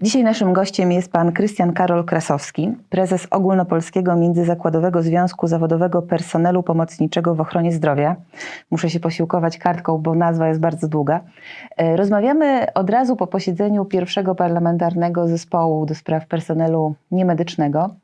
Dzisiaj naszym gościem jest pan Krystian Karol Krasowski, prezes Ogólnopolskiego Międzyzakładowego Związku Zawodowego Personelu Pomocniczego w Ochronie Zdrowia. Muszę się posiłkować kartką, bo nazwa jest bardzo długa. E, Rozmawiamy od razu po posiedzeniu pierwszego parlamentarnego zespołu do spraw personelu niemedycznego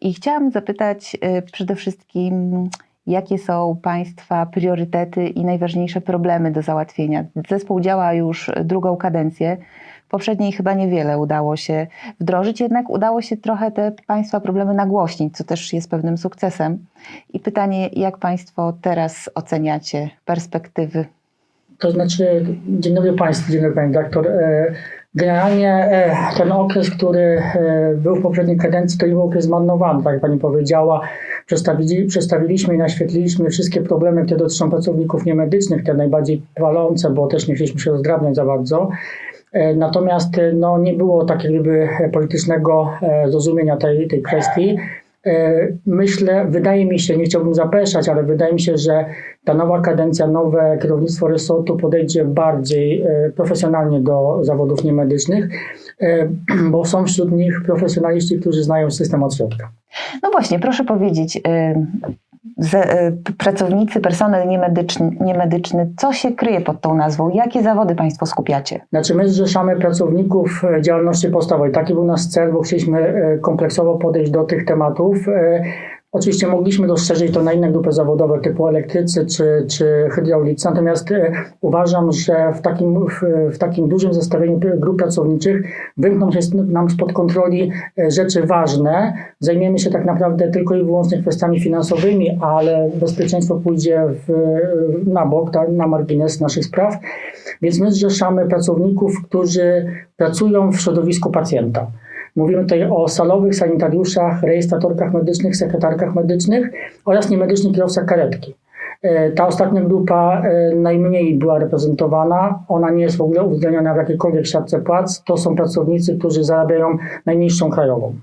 i chciałam zapytać e, przede wszystkim, jakie są Państwa priorytety i najważniejsze problemy do załatwienia. Zespół działa już drugą kadencję. Poprzedniej chyba niewiele udało się wdrożyć, jednak udało się trochę te Państwa problemy nagłośnić, co też jest pewnym sukcesem. I pytanie, jak Państwo teraz oceniacie perspektywy? To znaczy, dzień dobry Państwu, dzień dobry Pani Doktor. E, Generalnie e, ten okres, który e, był w poprzedniej kadencji, to był okres zmarnowany, tak jak Pani powiedziała. Przedstawili, przedstawiliśmy i naświetliliśmy wszystkie problemy, które dotyczą pracowników niemedycznych, te najbardziej palące, bo też nie chcieliśmy się rozdrabniać za bardzo. E, Natomiast e, no, nie było tak gdyby politycznego e, zrozumienia tej, tej kwestii. Myślę, wydaje mi się, nie chciałbym zapeszać, ale wydaje mi się, że ta nowa kadencja, nowe kierownictwo resortu podejdzie bardziej profesjonalnie do zawodów niemedycznych, bo są wśród nich profesjonaliści, którzy znają system od środka. No właśnie, proszę powiedzieć, pracownicy, personel niemedyczny, niemedyczny, co się kryje pod tą nazwą? Jakie zawody Państwo skupiacie? Znaczy my zrzeszamy pracowników e, działalności podstawowej. Taki był nasz cel, bo chcieliśmy e, kompleksowo podejść do tych tematów. Oczywiście mogliśmy rozszerzyć to na inne grupy zawodowe typu elektrycy czy, czy hydraulicy, natomiast e, uważam, że w takim, w, w takim dużym zestawieniu grup pracowniczych wymkną się nam spod kontroli e, rzeczy ważne. Zajmiemy się tak naprawdę tylko i wyłącznie kwestiami finansowymi, ale bezpieczeństwo pójdzie w, na bok, tak, na margines naszych spraw. Więc my zrzeszamy pracowników, którzy pracują w środowisku pacjenta. Mówimy tutaj o salowych sanitariuszach, rejestratorkach medycznych, sekretarkach medycznych oraz niemedycznych kierowcach karetki. E, Ta ostatnia grupa e, najmniej była reprezentowana. Ona nie jest w ogóle uwzględniona w jakiejkolwiek siatce płac. To są pracownicy, którzy zarabiają najniższą krajową.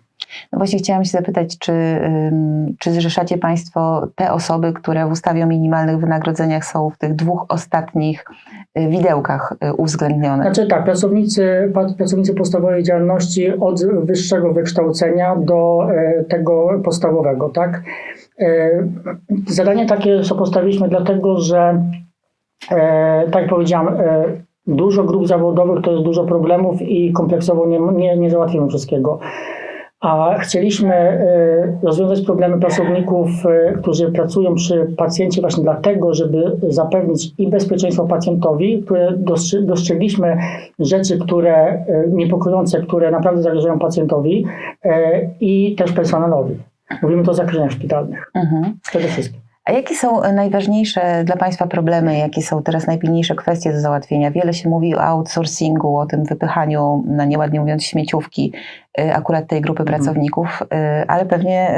No właśnie chciałam się zapytać, czy, czy zrzeszacie Państwo te osoby, które w ustawie o minimalnych wynagrodzeniach są w tych dwóch ostatnich y, widełkach y, uwzględnione? Znaczy tak, pracownicy, pracownicy podstawowej działalności od wyższego wykształcenia do e, tego podstawowego, tak? E, Zadanie takie sobie postawiliśmy dlatego, że e, tak jak powiedziałam, dużo grup zawodowych to jest dużo problemów i kompleksowo nie, nie, nie załatwimy wszystkiego. A chcieliśmy e, rozwiązać problemy pracowników, e, którzy pracują przy pacjencie właśnie dlatego, żeby zapewnić i bezpieczeństwo pacjentowi, które dostrzegliśmy rzeczy, które e, niepokojące, które naprawdę zagrażają pacjentowi i też personelowi. Mówimy to o zagrożeniach szpitalnych Mhm. przede wszystkim. A jakie są y, najważniejsze dla Państwa problemy? Jakie są teraz najpilniejsze kwestie do załatwienia? Wiele się mówi o outsourcingu, o tym wypychaniu, na nieładnie mówiąc, śmieciówki y, akurat tej grupy Mhm. pracowników, y, ale pewnie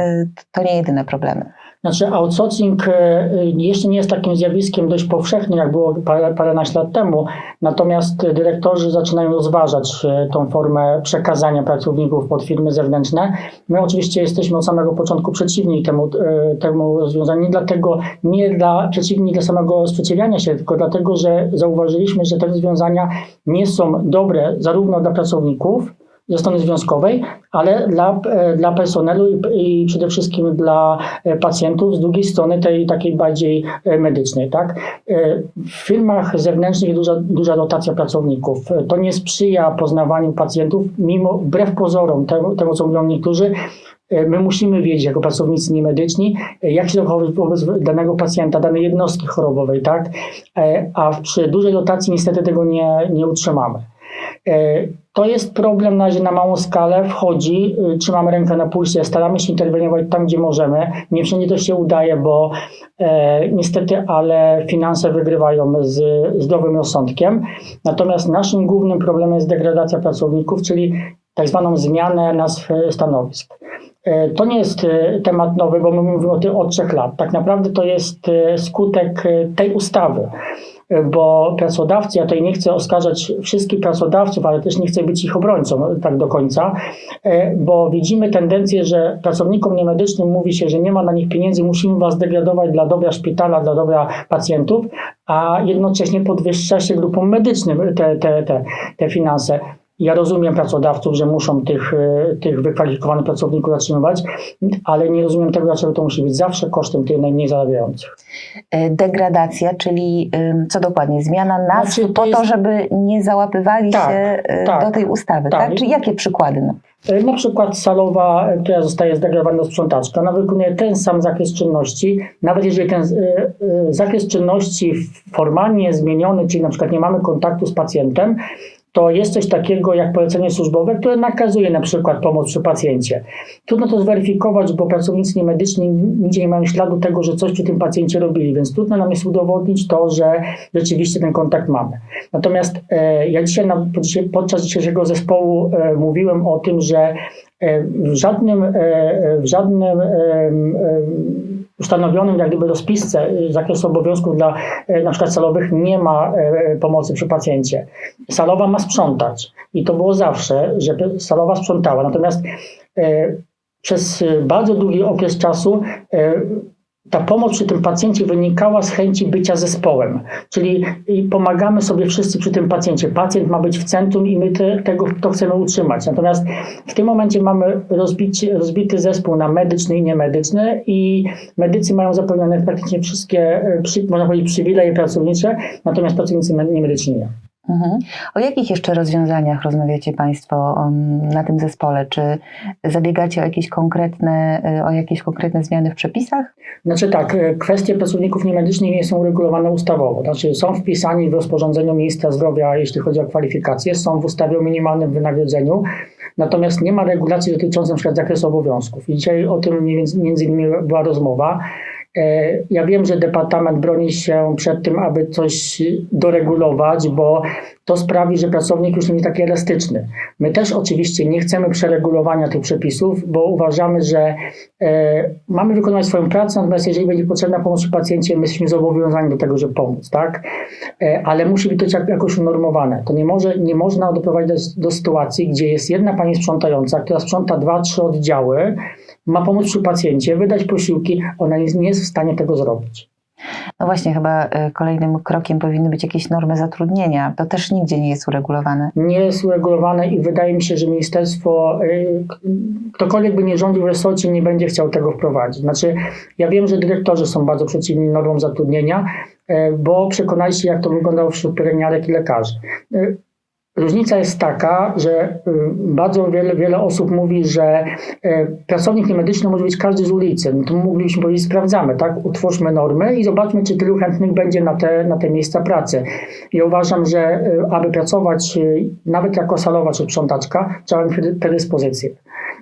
to nie jedyne problemy. Znaczy outsourcing e, jeszcze nie jest takim zjawiskiem dość powszechnym, jak było parę, paręnaście lat temu, natomiast dyrektorzy zaczynają rozważać e, tą formę przekazania pracowników pod firmy zewnętrzne. My oczywiście jesteśmy od samego początku przeciwni temu, e, temu rozwiązaniu, nie dlatego, nie dla, przeciwni dla samego sprzeciwiania się, tylko dlatego, że zauważyliśmy, że te rozwiązania nie są dobre zarówno dla pracowników, ze strony związkowej, ale dla, e, dla personelu i, przede wszystkim dla e, pacjentów z drugiej strony tej takiej bardziej e, medycznej. Tak? W firmach zewnętrznych duża, duża rotacja pracowników. To nie sprzyja poznawaniu pacjentów, mimo wbrew pozorom temu, temu co mówią niektórzy. My musimy wiedzieć, jako pracownicy niemedyczni, jak się zachować wobec danego pacjenta, danej jednostki chorobowej, tak? A przy dużej rotacji niestety tego nie, nie utrzymamy. To jest problem na na małą skalę, wchodzi, y, trzymamy rękę na pulsie, staramy się interweniować tam, gdzie możemy. Nie wszędzie to się udaje, bo e, niestety, ale finanse wygrywają z zdrowym rozsądkiem. Natomiast naszym głównym problemem jest degradacja pracowników, czyli tak zwaną zmianę nazw e, stanowisk. E, To nie jest e, temat nowy, bo my mówimy o tym od trzech lat. Tak naprawdę to jest skutek tej ustawy bo pracodawcy, ja tutaj nie chcę oskarżać wszystkich pracodawców, ale też nie chcę być ich obrońcą tak do końca, e, bo widzimy tendencję, że pracownikom niemedycznym mówi się, że nie ma na nich pieniędzy, musimy was degradować dla dobra szpitala, dla dobra pacjentów, a jednocześnie podwyższa się grupom medycznym te, te, te, te finanse. Ja rozumiem pracodawców, że muszą tych, e, tych wykwalifikowanych pracowników zatrzymywać, ale nie rozumiem tego, dlaczego to musi być zawsze kosztem tych najmniej zarabiających. E, Degradacja, czyli co dokładnie? Zmiana nazw Znaczy, to po to, jest- żeby nie załapywali Tak, się e, tak, do tej ustawy, tak. tak? Czy jakie przykłady? No? Na przykład salowa, która zostaje zdegradowana do sprzątaczka, ona wykonuje ten sam zakres czynności, nawet jeżeli ten zakres czynności formalnie jest zmieniony, czyli na przykład nie mamy kontaktu z pacjentem, to jest coś takiego jak polecenie służbowe, które nakazuje na przykład pomoc przy pacjencie. Trudno to zweryfikować, bo pracownicy niemedyczni nigdzie nie mają śladu tego, że coś przy tym pacjencie robili, więc trudno nam jest udowodnić to, że rzeczywiście ten kontakt mamy. Natomiast e, ja dzisiaj, na, podczas dzisiejszego zespołu e, mówiłem o tym, że e, w żadnym, e, w żadnym e, e, ustanowionym jak gdyby rozpisce e, zakresu obowiązków dla e, na przykład salowych nie ma e, pomocy przy pacjencie. Salowa ma sprzątać i to było zawsze, że salowa sprzątała. Natomiast przez bardzo długi okres czasu ta pomoc przy tym pacjencie wynikała z chęci bycia zespołem, czyli pomagamy sobie wszyscy przy tym pacjencie. Pacjent ma być w centrum i my te, tego to chcemy utrzymać. Natomiast w tym momencie mamy rozbity zespół na medyczny i niemedyczny i medycy mają zapewnione praktycznie wszystkie, e, można powiedzieć, przywileje pracownicze, natomiast pracownicy me- niemedyczni nie. Mhm. O jakich jeszcze rozwiązaniach rozmawiacie Państwo um, na tym zespole? Czy zabiegacie o jakieś konkretne, e, o jakieś konkretne zmiany w przepisach? Znaczy tak, e, kwestie pracowników niemedycznych nie są uregulowane ustawowo. Znaczy są wpisani w rozporządzeniu ministra zdrowia, jeśli chodzi o kwalifikacje, są w ustawie o minimalnym wynagrodzeniu, natomiast nie ma regulacji dotyczących przykład zakresu obowiązków. I dzisiaj o tym między innymi była rozmowa. E, Ja wiem, że Departament broni się przed tym, aby coś doregulować, bo to sprawi, że pracownik już nie jest taki elastyczny. My też oczywiście nie chcemy przeregulowania tych przepisów, bo uważamy, że e, mamy wykonywać swoją pracę, natomiast jeżeli będzie potrzebna pomoc pacjencie, my jesteśmy zobowiązani do tego, żeby pomóc, tak? E, ale musi być to jak- jakoś unormowane. To nie, może, nie można doprowadzić do, do sytuacji, gdzie jest jedna pani sprzątająca, która sprząta dwa, trzy oddziały, ma pomóc przy pacjencie, wydać posiłki, ona nie jest w stanie tego zrobić. No właśnie, chyba e, kolejnym krokiem powinny być jakieś normy zatrudnienia. To też nigdzie nie jest uregulowane. nie jest uregulowane i wydaje mi się, że ministerstwo, k- ktokolwiek by nie rządził w resorcie, nie będzie chciał tego wprowadzić. Znaczy, ja wiem, że dyrektorzy są bardzo przeciwni normom zatrudnienia, y, bo przekonali się, jak to wyglądało wśród pielęgniarek i lekarzy. Różnica jest taka, że y, bardzo wiele, wiele osób mówi, że y, pracownik niemedyczny może być każdy z ulicy. No to moglibyśmy powiedzieć, sprawdzamy, tak? Utwórzmy normy i zobaczmy, czy tylu chętnych będzie na te, na te miejsca pracy. Ja uważam, że y, aby pracować nawet jako salowa czy sprzątaczka, trzeba mieć predy- predyspozycje.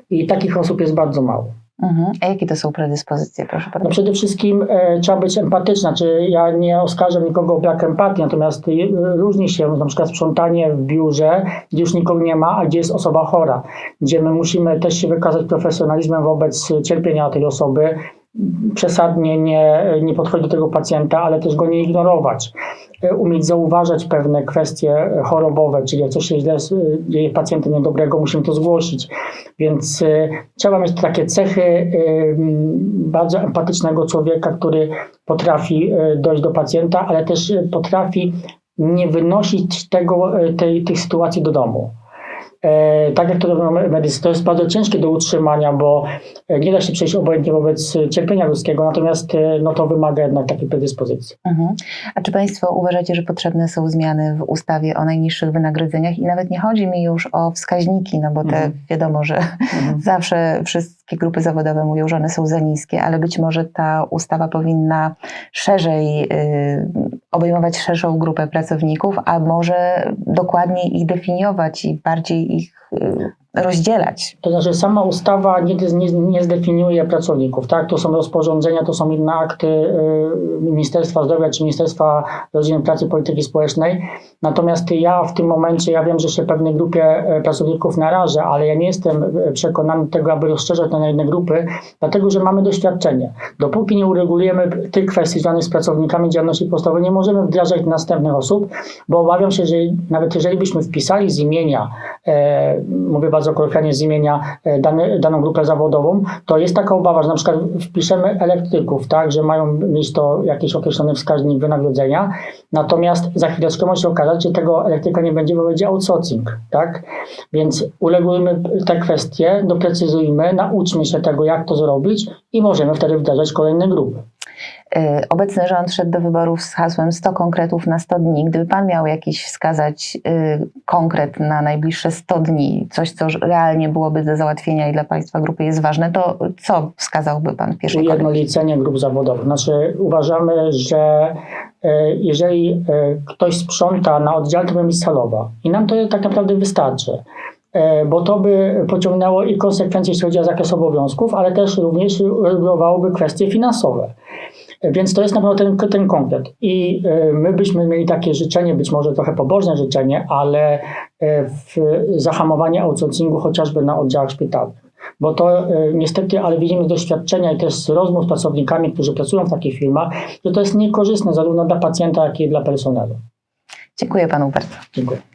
I takich osób jest bardzo mało. Mhm. A jakie to są predyspozycje, proszę No pana? przede wszystkim e, trzeba być empatyczna, czy ja nie oskarżam nikogo o brak empatii, natomiast e, różni się na przykład sprzątanie w biurze, gdzie już nikogo nie ma, a gdzie jest osoba chora, gdzie my musimy też się wykazać profesjonalizmem wobec cierpienia tej osoby, przesadnie nie, nie podchodzić do tego pacjenta, ale też go nie ignorować. Umieć zauważać pewne kwestie chorobowe, czyli jak coś się źle s- dzieje pacjentem niedobrego, musimy to zgłosić. Więc e, trzeba mieć takie cechy m, bardzo empatycznego człowieka, który potrafi dojść do pacjenta, ale też potrafi nie wynosić tego, tej, tych sytuacji do domu. E, tak jak to robią medycy, to jest bardzo ciężkie do utrzymania, bo e, nie da się przejść obojętnie wobec cierpienia ludzkiego, natomiast e, no, to wymaga jednak takiej predyspozycji. Mhm. A czy Państwo uważacie, że potrzebne są zmiany w ustawie o najniższych wynagrodzeniach? I nawet nie chodzi mi już o wskaźniki, no bo te Mhm. wiadomo, że zawsze wszystkie grupy zawodowe mówią, że one są za niskie, ale być może ta ustawa powinna szerzej y, obejmować szerszą grupę pracowników, a może dokładniej ich definiować i bardziej ich y, rozdzielać. To znaczy sama ustawa nie, nie, nie zdefiniuje pracowników, tak? To są rozporządzenia, to są inne akty y, Ministerstwa Zdrowia czy Ministerstwa Rodziny, Pracy i Polityki Społecznej. Natomiast ja w tym momencie, ja wiem, że się pewnej grupie e, pracowników narażę, ale ja nie jestem e, przekonany tego, aby rozszerzać to na inne grupy, dlatego że mamy doświadczenie. Dopóki nie uregulujemy tych kwestii związanych z pracownikami działalności podstawowej, nie możemy wdrażać następnych osób, bo obawiam się, że nawet jeżeli byśmy wpisali z imienia, e, mówię bardzo bardzo kolokwialnie z imienia e, dany, daną grupę zawodową, to jest taka obawa, że na przykład wpiszemy elektryków, tak, że mają mieć to jakiś określony wskaźnik wynagrodzenia, natomiast za chwileczkę może się okazać, że tego elektryka nie będzie, bo będzie outsourcing, tak? Więc ulegujmy te kwestie, doprecyzujmy, nauczmy się tego, jak to zrobić i możemy wtedy wdrażać kolejne grupy. Y, Obecny rząd szedł do wyborów z hasłem 100 konkretów na 100 dni. Gdyby Pan miał jakiś wskazać y, konkret na najbliższe 100 dni, coś, co realnie byłoby do załatwienia i dla Państwa grupy jest ważne, to co wskazałby Pan w pierwszej kolejności? ujednolicenie grup zawodowych. Znaczy uważamy, że e, jeżeli e, ktoś sprząta na oddziale, to być salowa i nam to tak naprawdę wystarczy. E, Bo to by pociągnęło i konsekwencje, jeśli chodzi o zakres obowiązków, ale też również regulowałoby kwestie finansowe. E, Więc to jest na pewno ten, ten konkret. I e, my byśmy mieli takie życzenie, być może trochę pobożne życzenie, ale w zahamowanie outsourcingu chociażby na oddziałach szpitalnych. Bo to niestety, ale widzimy z doświadczenia i też z rozmów z pracownikami, którzy pracują w takich firmach, że to jest niekorzystne zarówno dla pacjenta, jak i dla personelu. Dziękuję Panu bardzo. Dziękuję.